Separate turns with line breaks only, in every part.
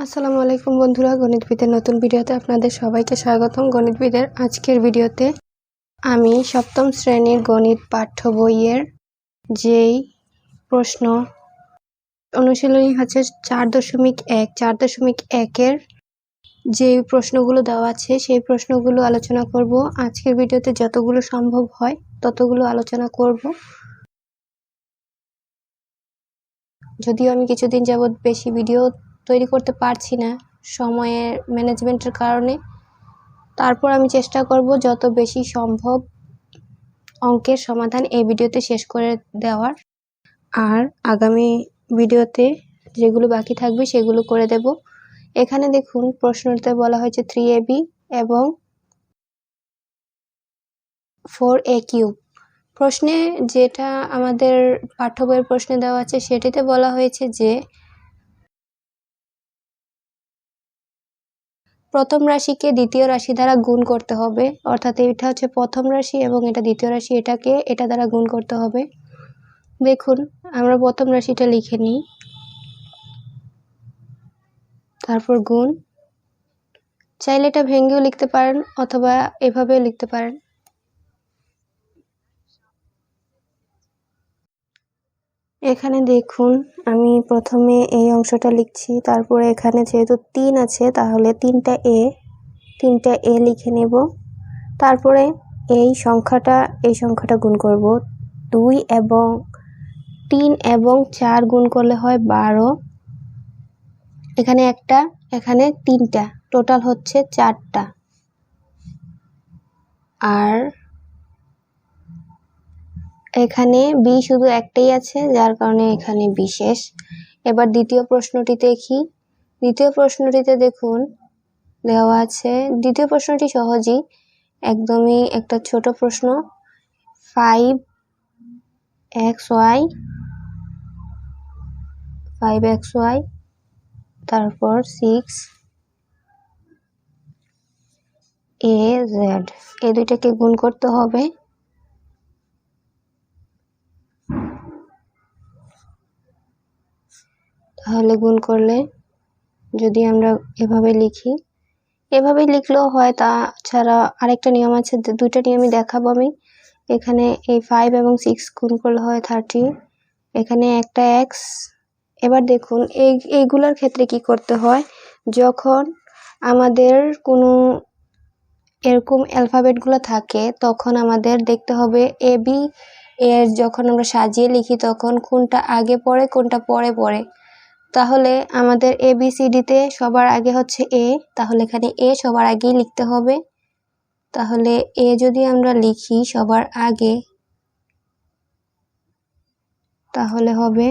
আসসালামু আলাইকুম বন্ধুরা, গণিতবিদের নতুন ভিডিওতে আপনাদের সবাইকে স্বাগতম। গণিতবিদের আজকের ভিডিওতে আমি সপ্তম শ্রেণির গণিত পাঠ্য বইয়ের যেই প্রশ্ন অনুশীলনী হচ্ছে চার দশমিক এক, চার দশমিক একের যে প্রশ্নগুলো দেওয়া আছে, সেই প্রশ্নগুলো আলোচনা করব। আজকের ভিডিওতে যতগুলো সম্ভব হয় ততগুলো আলোচনা করব। যদিও আমি কিছুদিন যাবৎ বেশি ভিডিও তৈরি করতে পারছি না সময়ের ম্যানেজমেন্টের কারণে। তারপর আমি চেষ্টা করব যত বেশি সম্ভব অঙ্কের সমাধান এই ভিডিওতে শেষ করে দেওয়ার। আর আগামী ভিডিওতে যেগুলো বাকি থাকবে সেগুলো করে দেব। এখানে দেখুন প্রশ্নতে বলা হয়েছে থ্রি এ বি এবং ফোর এ কিউব প্রশ্নে যেটা আমাদের পাঠ্য বইয়ের প্রশ্নে দেওয়া আছে সেটিতে বলা হয়েছে যে প্রথম রাশিকে দ্বিতীয় রাশি দ্বারা গুণ করতে হবে। অর্থাৎ এটা হচ্ছে প্রথম রাশি এবং এটা দ্বিতীয় রাশি, এটাকে এটা দ্বারা গুণ করতে হবে। দেখুন, আমরা প্রথম রাশিটা লিখে নিই। তারপর গুণ। চাইলে এটা ভেঙ্গেও লিখতে পারেন অথবা এভাবেও লিখতে পারেন। এখানে দেখুন, আমি প্রথমে এই অংশটা লিখছি, তারপরে এখানে যেহেতু তিন আছে, তাহলে তিনটা এ তিনটা এ লিখে নেব। তারপরে এই সংখ্যাটা এই সংখ্যাটা গুণ করব। দুই এবং তিন এবং চার গুণ করলে হয় বারো। এখানে একটা, এখানে তিনটা, টোটাল হচ্ছে চারটা। আর এখানে বি শুধু একটাই আছে, যার কারণে এখানে বিশেষ এবার দ্বিতীয় প্রশ্নটি দেখি। দ্বিতীয় প্রশ্নটিতে দেখুন, দেওয়া আছে। দ্বিতীয় প্রশ্নটি সহজই, একদমই একটা ছোট প্রশ্ন। Five X Y five X Y তারপর সিক্স এ জেড এই দুইটাকে গুণ করতে হবে। তাহলে গুণ করলে যদি আমরা এভাবে লিখি। এভাবে লিখলেও হয়, তাছাড়া আরেকটা নিয়ম আছে দুইটা নিয়মই দেখাবো আমি। এখানে এই ফাইভ এবং সিক্স গুণ করলে হয় থার্টি এখানে একটা এক্স এবার দেখুন, এই, এইগুলোর ক্ষেত্রে কি করতে হয়? যখন আমাদের কোনো এরকম অ্যালফাবেটগুলো থাকে, তখন আমাদের দেখতে হবে এ বি এর যখন আমরা সাজিয়ে লিখি, তখন কোনটা আগে পড়ে, কোনটা পরে পড়ে। তাহলে আমাদের এ বি সি ডিতে সবার আগে হচ্ছে এ তাহলে এখানে এ সবার আগেই লিখতে হবে। তাহলে এ যদি আমরা লিখি সবার আগে, তাহলে হবে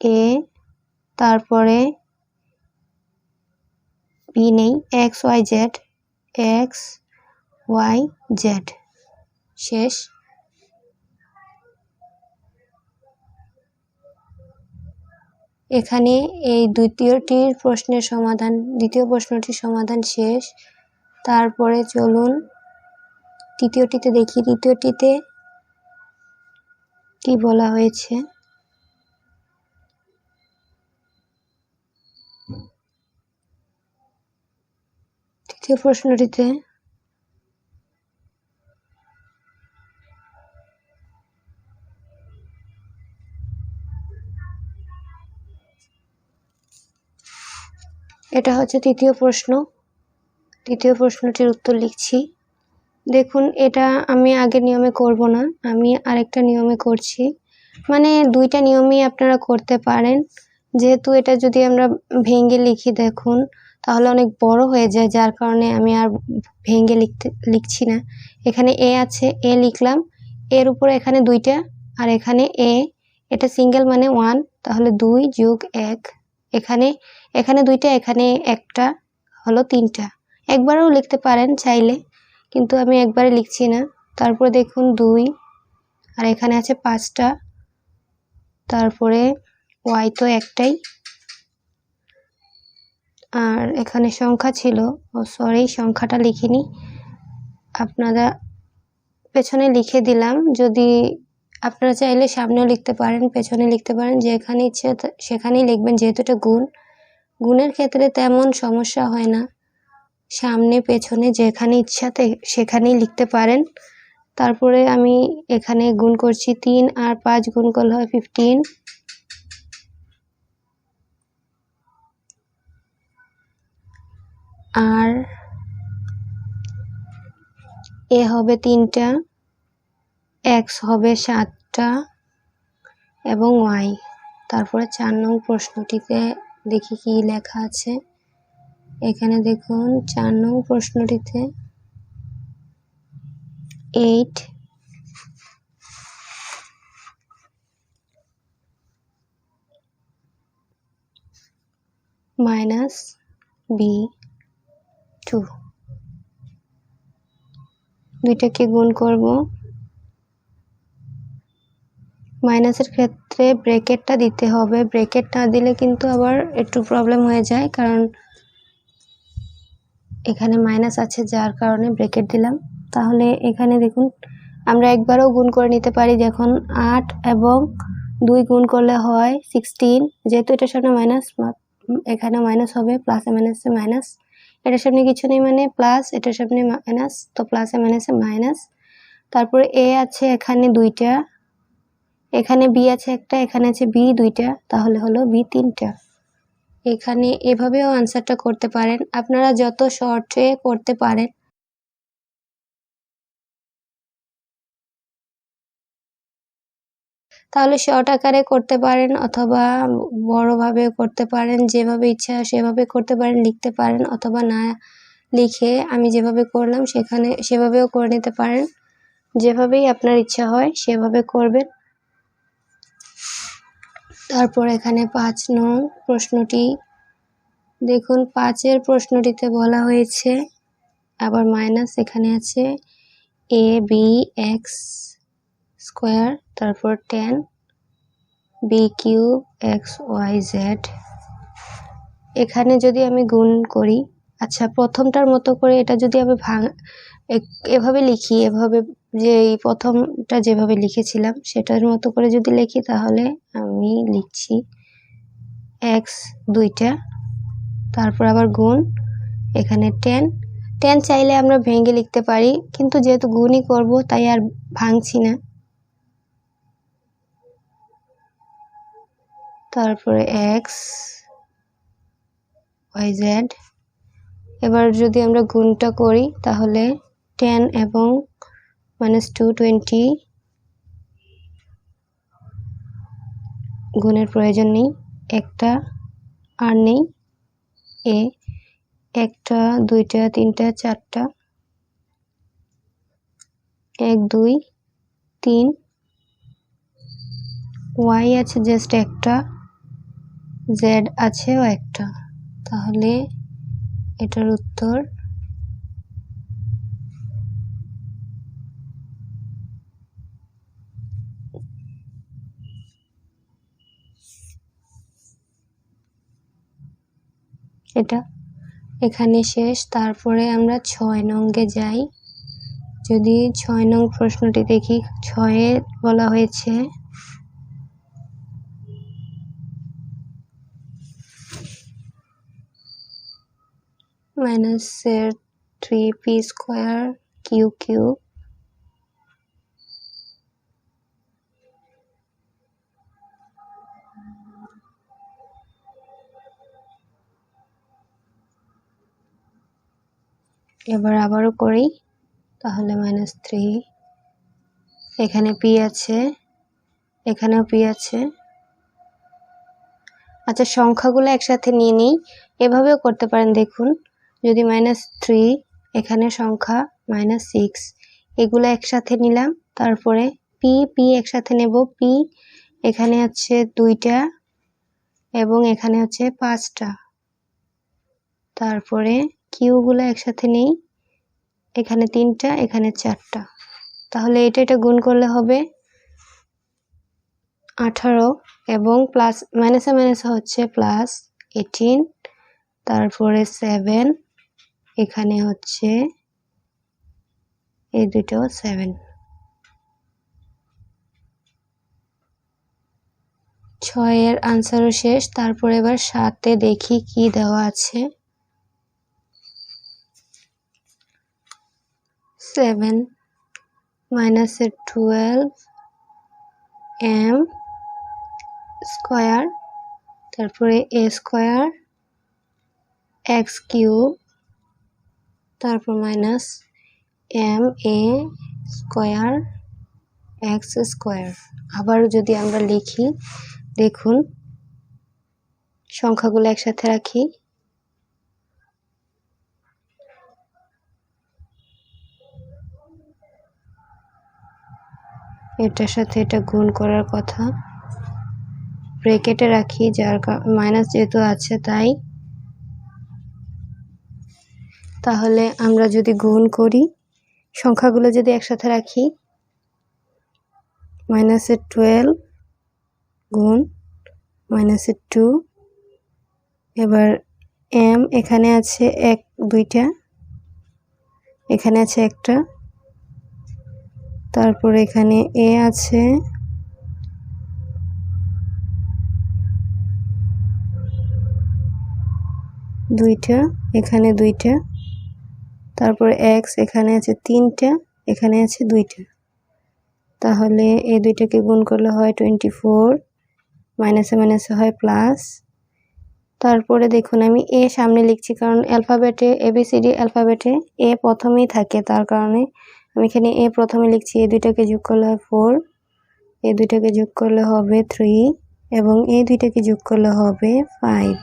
এ তারপরে বি নেই X Y Z X Y Z শেষ। এখানে এই দ্বিতীয়টির প্রশ্নের সমাধান, দ্বিতীয় প্রশ্নটির সমাধান শেষ। তারপরে চলুন তৃতীয়টিতে দেখি। তৃতীয়টিতে কি বলা হয়েছে? তৃতীয় প্রশ্নটিতে এটা হচ্ছে তৃতীয় প্রশ্ন। তৃতীয় প্রশ্নটির উত্তর লিখছি। দেখুন, এটা আমি আগের নিয়মে করব না, আমি আরেকটা নিয়মে করছি। মানে দুইটা নিয়মই আপনারা করতে পারেন। যেহেতু এটা যদি আমরা ভেঙ্গে লিখি, দেখুন, তাহলে অনেক বড় হয়ে যায়, যার কারণে আমি আর ভেঙ্গে লিখতে, লিখছি না। এখানে এ আছে, এ লিখলাম, এর উপরে এখানে দুইটা, আর এখানে এ। এটা সিঙ্গেল মানে ওয়ান, তাহলে দুই যোগ এক। এখানে এখানে দুইটা, এখানে একটা, হলো তিনটা। একবারও লিখতে পারেন চাইলে, কিন্তু আমি একবারে লিখছি না। তারপরে দেখুন দুই, আর এখানে আছে পাঁচটা। তারপরে ওয়াই তো একটাই। আর এখানে সংখ্যা ছিল, ও সরি, সংখ্যাটা লিখিনি। আপনারা পেছনে লিখে দিলাম, যদি আপনারা চাইলে সামনেও লিখতে পারেন, পেছনে লিখতে পারেন, যেখানে ইচ্ছে সেখানেই লিখবেন, যেহেতু এটা গুণ। গুণের ক্ষেত্রে তেমন সমস্যা হয় না। সামনে, পেছনে, যেখানে ইচ্ছাতে সেখানেই লিখতে পারেন। তারপরে আমি এখানে গুণ করছি তিন আর পাঁচ গুণ করলে হয় ফিফটিন আর এ হবে তিনটা। এক্স হবে সাতটা এবং ওয়াই। তারপরে চার নং প্রশ্নটিতে দেখি কি লেখা আছে। এখানে দেখুন, চার নং প্রশ্নটিতে এইট মাইনাস বি টু দুইটাকে গুণ করব। মাইনাসের ক্ষেত্রে ব্রেকেটটা দিতে হবে। ব্রেকেট না দিলে কিন্তু আবার একটু প্রবলেম হয়ে যায়, কারণ এখানে মাইনাস আছে যার কারণে ব্রেকেট দিলাম। তাহলে এখানে দেখুন, আমরা একবারও গুণ করে নিতে পারি দেখুন আট এবং দুই গুণ করলে হয় সিক্সটিন যেহেতু এটার সামনে মাইনাস এখানে মাইনাস হবে প্লাসে মাইনাসে মাইনাস এটার সামনে কিছু নেই মানে প্লাস এটার সামনে মাইনাস তো প্লাসে মাইনাসে মাইনাস তারপরে এ আছে এখানে দুইটা। এখানে বি আছে একটা, এখানে আছে বি দুইটা, তাহলে হলো বি তিনটা। এখানে এভাবেও আনসারটা করতে পারেন। আপনারা যত শর্টে করতে পারেন। তাহলে শর্ট আকারে করতে পারেন অথবা বড়োভাবে করতে পারেন, যেভাবে ইচ্ছা সেভাবে করতে পারেন, লিখতে পারেন অথবা না লিখে আমি যেভাবে করলাম সেখানে সেভাবেও করে নিতে পারেন। যেভাবেই আপনার ইচ্ছা হয় সেভাবে করবেন। তারপর এখানে পাঁচ নং প্রশ্নটি। দেখুন, পাঁচের প্রশ্নটিতে বলা হয়েছে, আবার মাইনাস এখানে আছে, এ, বি, এক্স স্কোয়ার, তারপর ten, B cube, X, Y, Z. এখানে যদি আমি গুণ করি আচ্ছা প্রথমটার মতো করে এটা যদি আমি ভাঙা এভাবে লিখি, এভাবে যে এই প্রথমটা যেভাবে লিখেছিলাম, সেটার মতো করে যদি লিখি তাহলে আমি লিখছি এক্স দুইটা, তারপর আবার গুণ, এখানে টেন। টেন চাইলে আমরা ভেঙে লিখতে পারি, কিন্তু যেহেতু গুণই করব, তাই আর ভাঙছি না। তারপরে এক্স, ওয়াই জেড এবার যদি আমরা গুণটা করি, তাহলে টেন এবং মাইনাস টু টোয়েন্টি গুণের প্রয়োজন নেই। একটা আর নেই। এ একটা, দুইটা, তিনটা, চারটা। এক, দুই, তিন। ওয়াই আছে জাস্ট একটা জেড আছেও একটা। তাহলে এটার উত্তর? এটা। এখানে শেষ, তারপরে আমরা ছয় নঙ্গে যাই। যদি ছয় নং প্রশ্নটি দেখি, ছয়ে বলা হয়েছে মাইনাসের three P square Q Q এবার আবারও করি, তাহলে মাইনাস থ্রি এখানে পি আছে, এখানেও পি আছে। আচ্ছা সংখ্যাগুলো একসাথে নিয়ে নিই। এভাবেও করতে পারেন, দেখুন। যদি মাইনাস থ্রি এখানে সংখ্যা মাইনাস সিক্স এগুলো একসাথে নিলাম, তারপরে পি পি একসাথে নেব পি এখানে হচ্ছে দুইটা এবং এখানে হচ্ছে পাঁচটা। তারপরে কিউগুলো একসাথে নেই, এখানে তিনটা, এখানে চারটা। তাহলে এটা এটা গুণ করলে হবে আঠারো এবং প্লাস মাইনাসে মাইনাসে হচ্ছে প্লাস এইটিন তারপরে সেভেন এখানে হচ্ছে এই দুটো সেভেন ছয়ের আনসারও শেষ, তারপর এবার সাতে দেখি কি দেওয়া আছে। সেভেন মাইনাস এর টুয়েলভ এম স্কোয়ার তারপরে এ স্কোয়ার এক্স কিউব তারপর minus M A square X square আবার যদি আমরা লিখি, দেখুন, সংখ্যাগুলো একসাথে রাখি। এটার সাথে এটা গুণ করার কথা। ব্রেকেটে রাখি, যার মাইনাস যেহেতু আছে, তাই তাহলে আমরা যদি গুণ করি, সংখ্যাগুলো যদি একসাথে রাখি মাইনাসের টুয়েলভ গুণ মাইনাসের টু এবার এম এখানে আছে এক, দুইটা, এখানে আছে একটা, তারপর এখানে এ আছে দুইটা, এখানে দুইটা তারপর এক্স এখানে আছে তিনটা, এখানে আছে দুইটা। তাহলে এই দুইটাকে গুণ করলে হয় টোয়েন্টি ফোর মাইনাসে মাইনাসে হয় প্লাস তারপরে দেখুন, আমি এ সামনে লিখছি, কারণ অ্যালফাবেটে এবিসিডি অ্যালফাবেটে এ প্রথমেই থাকে, তার কারণে আমি এখানে এ প্রথমে লিখছি, এই দুইটাকে যোগ করলে হয় ফোর এই দুইটাকে যোগ করলে হবে থ্রি এবং এই দুইটাকে যোগ করলে হবে ফাইভ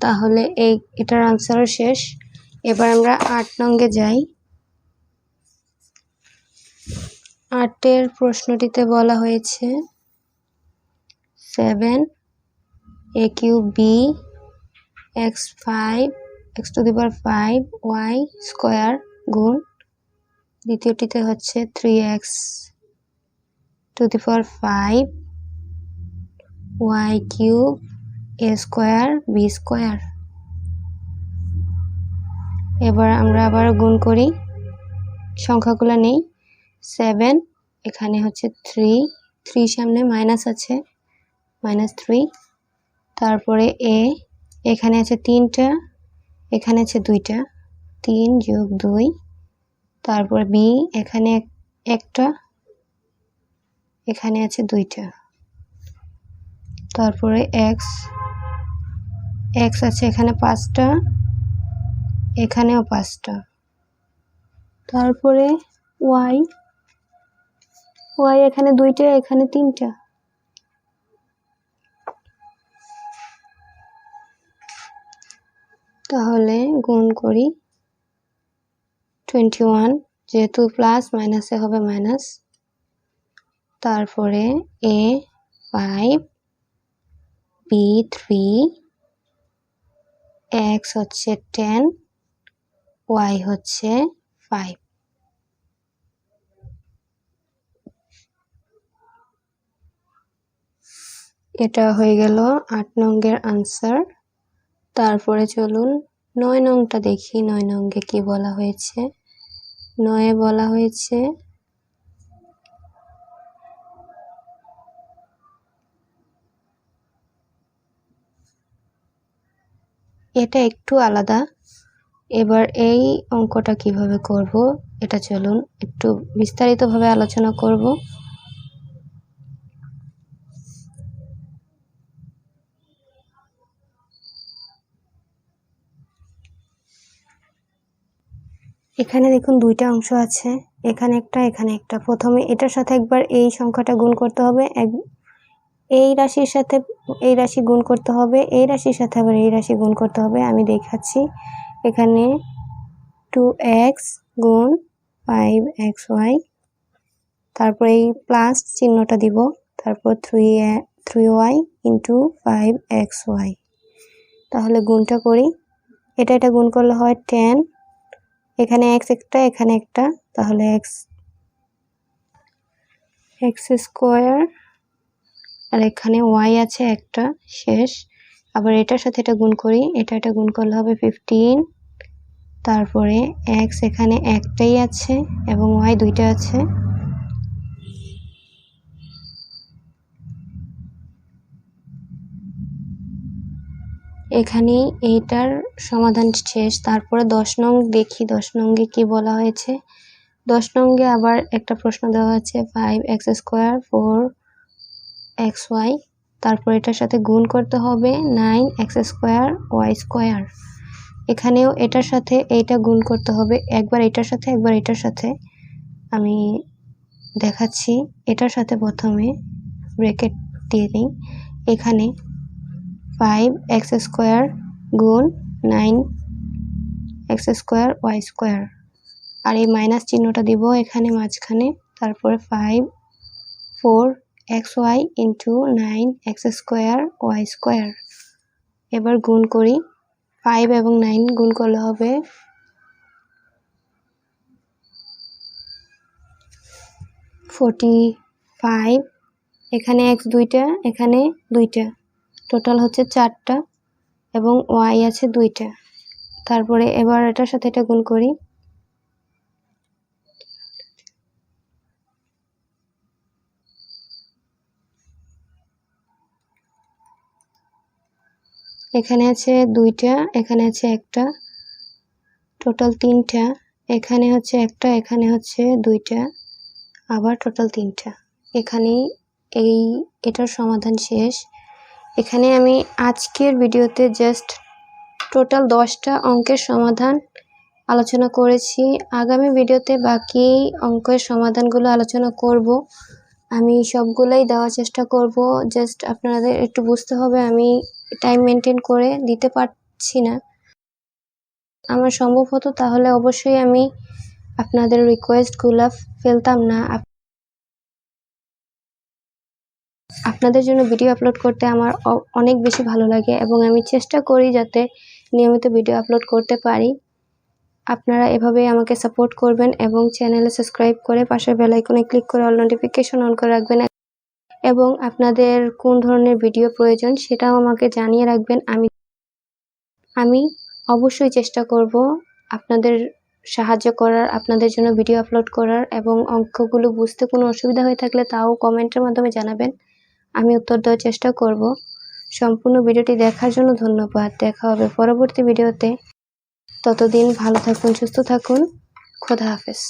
তাহলে এই, এটার আনসারও শেষ। এবার আমরা আট নঙ্গে যাই। আটের প্রশ্নটিতে বলা হয়েছে seven A Q B X five X to the power five Y square গুণ দ্বিতীয়টিতে হচ্ছে three X to the power five Y cube A square B square এবার আমরা আবার গুণ করি। সংখ্যাগুলো নেই। সেভেন এখানে হচ্ছে থ্রি থ্রি সামনে মাইনাস আছে মাইনাস থ্রি তারপরে এ এখানে আছে তিনটা, এখানে আছে দুইটা। তিন যোগ দুই তারপর বি, এখানে একটা, এখানে আছে দুইটা। তারপরে এক্স এক্স আছে এখানে পাঁচটা, এখানেও পাঁচটা। তারপরে ওয়াই ওয়াই এখানে দুইটা, এখানে তিনটা। তাহলে গুণ করি টোয়েন্টি ওয়ান যেহেতু প্লাস মাইনাসে হবে মাইনাস তারপরে A five B three X হচ্ছে টেন ওয়াই হচ্ছে ফাইভ এটা হয়ে গেল আট নঙ্গের আনসার তারপরে চলুন নয় নংটা দেখি, নয় নঙ্গে কি বলা হয়েছে। নয়ে বলা হয়েছে। এটা একটু আলাদা। এবার এই অঙ্কটা কীভাবে করব, এটা চলুন একটু বিস্তারিতভাবে আলোচনা করব। এখানে দেখুন দুইটা অংশ আছে, এখানে একটা এখানে একটা। প্রথমে এটার সাথে একবার এই সংখ্যাটা গুণ করতে হবে, এক, এই রাশির সাথে এই রাশি গুণ করতে হবে, এই রাশির সাথে আবার এই রাশি গুণ করতে হবে। আমি দেখাচ্ছি, এখানে টু এক্স গুণ ফাইভ এক্স ওয়াই তারপর এই প্লাস চিহ্নটা দিব, তারপর three three Y into five X Y তাহলে গুণটা করি, এটা এটা গুণ করলে হয় টেন এখানে এক্স একটা, এখানে একটা, তাহলে এক্স এক্স স্কোয়ার আর এখানে ওয়াই আছে একটা, শেষ। আবার এটার সাথে এটা গুণ করি, এটা এটা গুণ করলে হবে ফিফটিন তারপরে এক্স এখানে একটাই আছে এবং ওয়াই দুইটা আছে। এখানেই এইটার সমাধান শেষ। তারপরে দশ নং দেখি, দশ নঙ্গে কি বলা হয়েছে? দশ নঙ্গে আবার একটা প্রশ্ন দেওয়া আছে five X square four X Y তারপর এটার সাথে গুণ করতে হবে nine X square Y square এখানেও এটার সাথে এইটা গুণ করতে হবে, একবার এটার সাথে, একবার এটার সাথে। আমি দেখাচ্ছি, এটার সাথে প্রথমে ব্রেকেট দিয়ে দিই। এখানে ফাইভ এক্স স্কোয়ার গুণ nine X square Y square আর এই মাইনাস চিহ্নটা দিব এখানে মাঝখানে, তারপরে five four X Y into nine X square Y square এবার গুণ করি ফাইভ এবং নাইন গুণ করলে হবে ফোরটি ফাইভ এখানে এক্স দুইটা, এখানে দুইটা। টোটাল হচ্ছে চারটা এবং ওয়াই আছে দুইটা। তারপরে এবার এটার সাথে এটা গুণ করি। এখানে আছে দুইটা, এখানে আছে একটা। টোটাল তিনটা, এখানে হচ্ছে একটা, এখানে হচ্ছে দুইটা। আবার টোটাল তিনটা। এখানেই এই, এটার সমাধান শেষ। এখানে আমি আজকের ভিডিওতে জাস্ট টোটাল দশটা অঙ্কের সমাধান আলোচনা করেছি। আগামী ভিডিওতে বাকি অঙ্কের সমাধানগুলো আলোচনা করব। আমি সবগুলোই দেওয়ার চেষ্টা করব। জাস্ট আপনাদের একটু বুঝতে হবে, আমি টাইম মেনটেন করে দিতে পারছি না। আমার সম্ভব হতো তাহলে অবশ্যই আমি আপনাদের রিকোয়েস্টগুলো ফেলতাম না। আপনাদের জন্য ভিডিও আপলোড করতে আমার অনেক বেশি ভালো লাগে এবং আমি চেষ্টা করি যাতে নিয়মিত ভিডিও আপলোড করতে পারি। আপনারা এভাবেই আমাকে সাপোর্ট করবেন এবং চ্যানেলে সাবস্ক্রাইব করে পাশের বেল আইকনে ক্লিক করে অল নোটিফিকেশন অন করে রাখবেন। এবং আপনাদের কোন ধরনের ভিডিও প্রয়োজন সেটাও আমাকে জানিয়ে রাখবেন। আমি আমি অবশ্যই চেষ্টা করব আপনাদের সাহায্য করার, আপনাদের জন্য ভিডিও আপলোড করার এবং অঙ্কগুলো বুঝতে কোনো অসুবিধা হয়ে থাকলে তাও কমেন্টের মাধ্যমে জানাবেন। আমি উত্তর দেওয়ার চেষ্টা করব। সম্পূর্ণ ভিডিওটি দেখার জন্য ধন্যবাদ। দেখা হবে পরবর্তী ভিডিওতে। ততদিন ভালো থাকুন, সুস্থ থাকুন। খোদা হাফেজ।